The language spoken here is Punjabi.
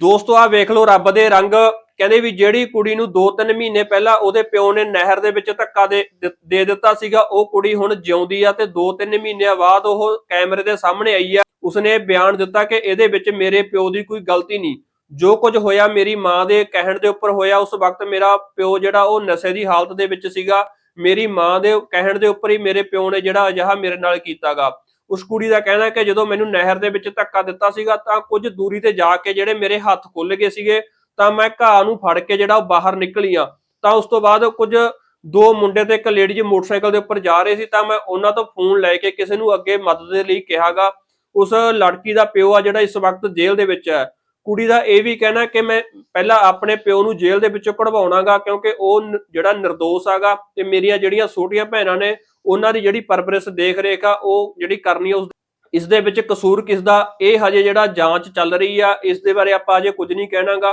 ਦੋਸਤੋ ਆ ਵੇਖ ਲਓ ਰੱਬ ਦੇ ਰੰਗ। ਕਹਿੰਦੇ ਵੀ ਜਿਹੜੀ ਕੁੜੀ ਨੂੰ 2-3 ਮਹੀਨੇ ਪਹਿਲਾਂ ਉਹਦੇ ਪਿਓ ਨੇ ਨਹਿਰ ਦੇ ਵਿੱਚ ਧੱਕਾ ਦੇ ਦੇ ਦਿੱਤਾ ਸੀਗਾ, ਉਹ ਕੁੜੀ ਹੁਣ ਜਿਉਂਦੀ ਆ ਤੇ 2-3 ਮਹੀਨਿਆਂ ਬਾਅਦ ਉਹ ਕੈਮਰੇ ਦੇ ਸਾਹਮਣੇ ਆਈ ਆ। ਉਸਨੇ ਬਿਆਨ ਦਿੱਤਾ ਕਿ ਇਹਦੇ ਵਿੱਚ ਮੇਰੇ ਪਿਓ ਦੀ ਕੋਈ ਗਲਤੀ ਨਹੀਂ। ਜੋ ਕੁਝ ਹੋਇਆ ਮੇਰੀ ਮਾਂ ਦੇ ਕਹਿਣ ਦੇ ਉੱਪਰ ਹੋਇਆ, ਉਸ ਵਕਤ ਮੇਰਾ ਪਿਓ ਜਿਹੜਾ ਉਹ ਨਸ਼ੇ ਦੀ ਹਾਲਤ ਦੇ ਵਿੱਚ ਸੀਗਾ। ਮੇਰੀ ਮਾਂ ਦੇ ਕਹਿਣ ਦੇ ਉੱਪਰ ਹੀ ਮੇਰੇ ਪਿਓ ਨੇ ਜਿਹੜਾ ਅਜਿਹਾ ਮੇਰੇ ਨਾਲ ਕੀਤਾਗਾ। ਉਸ ਕੁੜੀ ਦਾ ਕਹਿਣਾ ਕਿ ਜਦੋਂ ਮੈਨੂੰ ਨਹਿਰ ਦੇ ਵਿੱਚ ਧੱਕਾ ਦਿੱਤਾ ਸੀਗਾ ਤਾਂ ਕੁਝ ਦੂਰੀ ਤੇ ਜਾ ਕੇ ਜਿਹੜੇ ਮੇਰੇ ਹੱਥ ਖੁੱਲ ਗਏ ਸੀਗੇ, ਤਾਂ ਮੈਂ ਘਾਹ ਨੂੰ ਫੜ ਕੇ ਜਿਹੜਾ ਉਹ ਬਾਹਰ ਨਿਕਲੀ ਆ ਤਾਂ ਉਸ ਤੋਂ ਬਾਅਦ ਕੁਝ ਦੋ ਮੁੰਡੇ ਤੇ ਇੱਕ ਲੇਡੀ ਜੀ ਮੋਟਰਸਾਈਕਲ ਦੇ ਉੱਪਰ ਜਾ ਰਹੇ ਸੀ, ਤਾਂ ਮੈਂ ਉਹਨਾਂ ਤੋਂ ਫੋਨ ਲੈ ਕੇ ਕਿਸੇ ਨੂੰ ਅੱਗੇ ਮਦਦ ਦੇ ਲਈ ਕਿਹਾਗਾ, ਉਸ ਲੜਕੀ ਦਾ ਪਿਓ ਆ ਜਿਹੜਾ ਇਸ ਵਕਤ ਜੇਲ੍ਹ ਦੇ ਵਿੱਚ ਹੈ। ਕੁੜੀ ਦਾ ਇਹ ਵੀ ਕਹਿਣਾ ਕਿ ਮੈਂ ਪਹਿਲਾਂ ਆਪਣੇ ਪਿਓ ਨੂੰ ਜੇਲ੍ਹ ਦੇ ਵਿੱਚੋਂ ਕਢਵਾਉਣਾਗਾ, ਕਿਉਂਕਿ ਉਹ ਜਿਹੜਾ ਨਿਰਦੋਸ਼ ਆਗਾ ਤੇ ਮੇਰੀਆਂ ਜਿਹੜੀਆਂ ਛੋਟੀਆਂ ਭੈਣਾਂ ਨੇ, ਉਹਨਾਂ ਦੀ ਜਿਹੜੀ ਪਰਵਰਿਸ਼ ਦੇਖ ਰੇਖ ਆ, ਉਹ ਜਿਹੜੀ ਕਰਨੀ ਉਸ ਇਸ ਦੇ ਵਿੱਚ ਕਸੂਰ ਕਿਸ ਦਾ ਇਹ ਹਜੇ ਜਿਹੜਾ ਜਾਂਚ ਚੱਲ ਰਹੀ ਆ, ਇਸ ਦੇ ਬਾਰੇ ਆਪਾਂ ਅਜੇ ਕੁਝ ਨਹੀਂ ਕਹਿਣਾਗਾ।